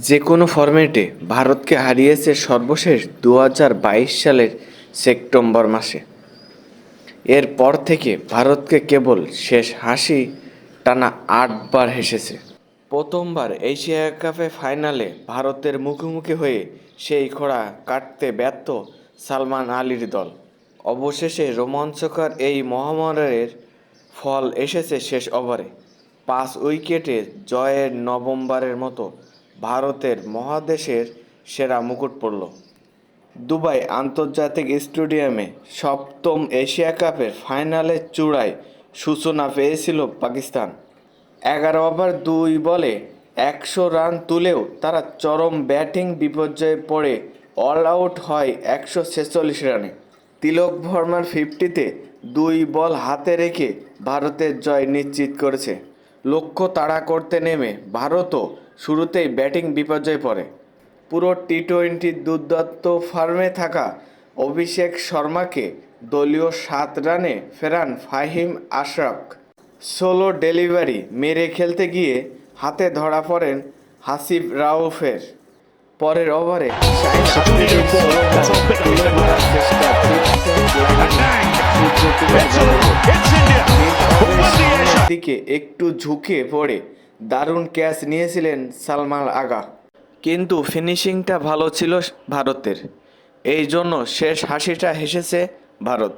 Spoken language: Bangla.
যে কোনো ফরম্যাটে ভারতকে হারিয়েছে সর্বশেষ দু হাজার বাইশ সালের সেপ্টেম্বর মাসে। এরপর থেকে ভারতকে কেবল শেষ হাসি টানা আটবার হেসেছে। প্রথমবার এশিয়া কাপে ফাইনালে ভারতের মুখোমুখি হয়ে সেই খোড়া কাটতে ব্যর্থ সালমান আলীর দল। অবশেষে রোমাঞ্চকর এই মহামারের ফল এসেছে শেষ ওভারে। পাঁচ উইকেটে জয়ের নভেম্বরের মতো ভারতের মহাদেশের সেরা মুকুট পড়ল দুবাই আন্তর্জাতিক স্টেডিয়ামে সপ্তম এশিয়া কাপের ফাইনালের চূড়ায় সূচনা পেয়েছিল পাকিস্তান। এগারো ওভার দুই বলে একশো রান তুলেও তারা চরম ব্যাটিং বিপর্যয়ে পড়ে অল আউট হয় একশো ছেচল্লিশ রানে। তিলক ভর্মার ফিফটিতে দুই বল হাতে রেখে ভারতের জয় নিশ্চিত করেছে। লক্ষ্য তাড়া করতে নেমে ভারতও শুরুতেই ব্যাটিং বিপর্যয়ে পড়ে পুরো টি টোয়েন্টির দুর্দান্ত ফার্মে থাকা অভিষেক শর্মাকে দলীয় সাত রানে ফেরান ফাহিম আশরাফ সোলো ডেলিভারি মেরে খেলতে গিয়ে হাতে ধরা পড়েন হাসিব রাউফের পরের ওভারে দিকে একটু ঝুঁকে পড়ে দারুণ ক্যাচ নিয়েছিলেন সালমান আগা। কিন্তু ফিনিশিংটা ভালো ছিল ভারতের। এই জন্য শেষ হাসিটা হেসেছে ভারত।